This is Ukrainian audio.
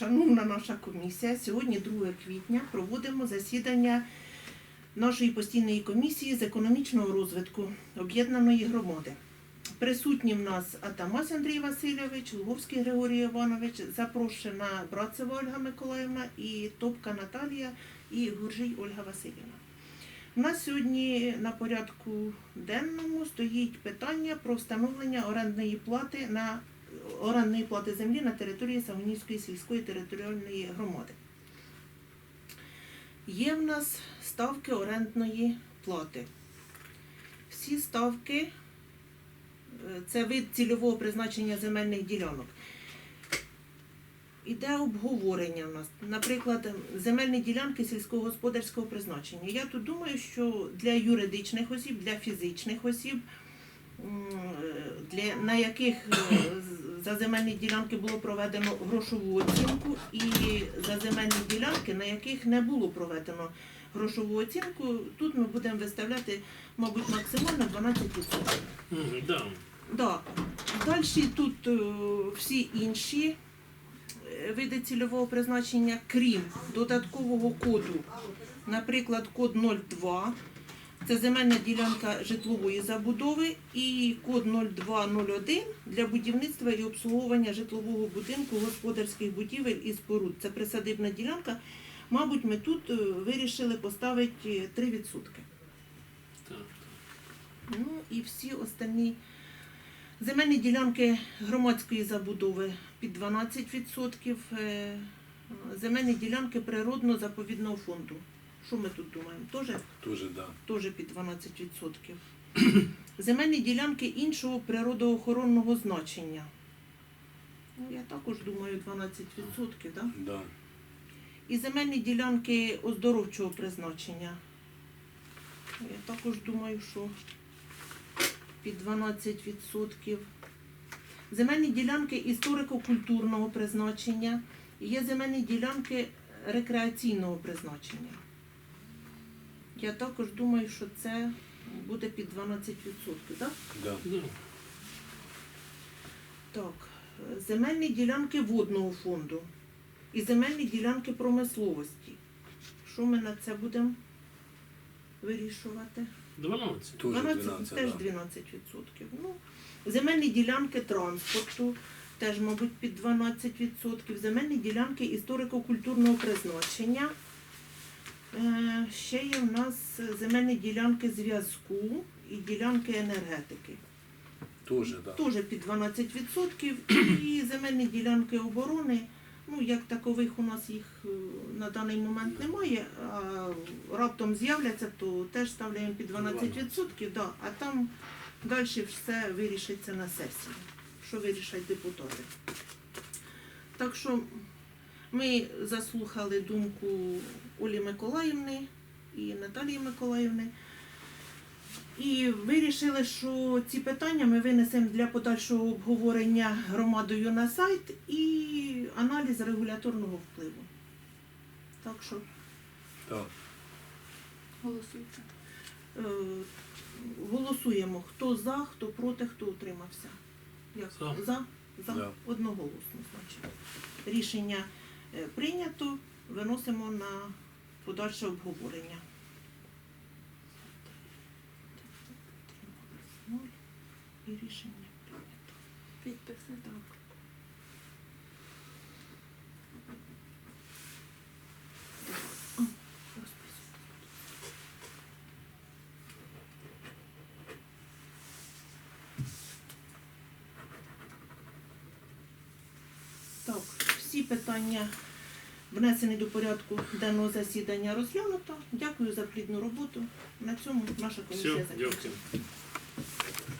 шановна наша комісія, сьогодні 2 квітня проводимо засідання нашої постійної комісії з економічного розвитку об'єднаної громади. Присутні в нас Атамась Андрій Васильович, Луговський Григорій Іванович, запрошена Братцева Ольга Миколаївна і Топка Наталія і Гуржій Ольга Васильівна. У нас сьогодні на порядку денному стоїть питання про встановлення орендної плати на орендної плати землі на території Савонівської сільської територіальної громади. Є в нас ставки орендної плати. Всі ставки е, це вид цільового призначення земельних ділянок. Іде обговорення у нас, наприклад, земельні ділянки сільськогосподарського призначення. Я тут думаю, що для юридичних осіб, для фізичних осіб, для, на яких е, за земельні ділянки було проведено грошову оцінку, і за земельні ділянки, на яких не було проведено грошову оцінку, тут ми будемо виставляти, мабуть, максимально 12%. Мгм, Да. Да. Далі тут е, всі інші е, види цільового призначення, крім додаткового коду, наприклад, код 02. Це земельна ділянка житлової забудови і код 0201 для будівництва і обслуговування житлового будинку, господарських будівель і споруд. Це присадибна ділянка. Мабуть, ми тут е, вирішили поставити 3%. Так. Ну і всі останні земельні ділянки громадської забудови під 12%, е, земельні ділянки природно-заповідного фонду. Що ми тут думаємо? Тоже, Тоже да. тоже під 12%. Земельні ділянки іншого природоохоронного значення. Ну, я також думаю 12%, так? Да? Да. І земельні ділянки оздоровчого призначення. Я також думаю, що під 12%. Земельні ділянки історико-культурного призначення. І є земельні ділянки рекреаційного призначення. Я також думаю, що це буде під 12%, так? Да. Да. Так, земельні ділянки водного фонду і земельні ділянки промисловості. Що ми на це будемо вирішувати? 12. Тоже 12, 12, теж 12%. Ну, земельні ділянки транспорту теж, мабуть, під 12%. Земельні ділянки історико-культурного призначення. Е, ще є в нас земельні ділянки зв'язку і ділянки енергетики. Тоже да. Теж під 12%. І земельні ділянки оборони. Ну, як такових у нас їх е, на даний момент немає, а раптом з'являться, то теж ставляємо під 12%, да, а там далі все вирішиться на сесії, що вирішать депутати. Так що ми заслухали думку Олі Миколаївни і Наталії Миколаївни. І вирішили, що ці питання ми винесемо для подальшого обговорення громадою на сайт і аналіз регуляторного впливу. Так що Да. Голосуйте. е, голосуємо, хто за, хто проти, хто утримався. Як? За. За? За. Одноголосно, значить. Рішення прийнято, виносимо на подальше обговорення. І рішення прийнято. Підписи. Так. Всі питання внесені до порядку денного засідання розглянуто. Дякую за плідну роботу. На цьому наша комісія закінчена.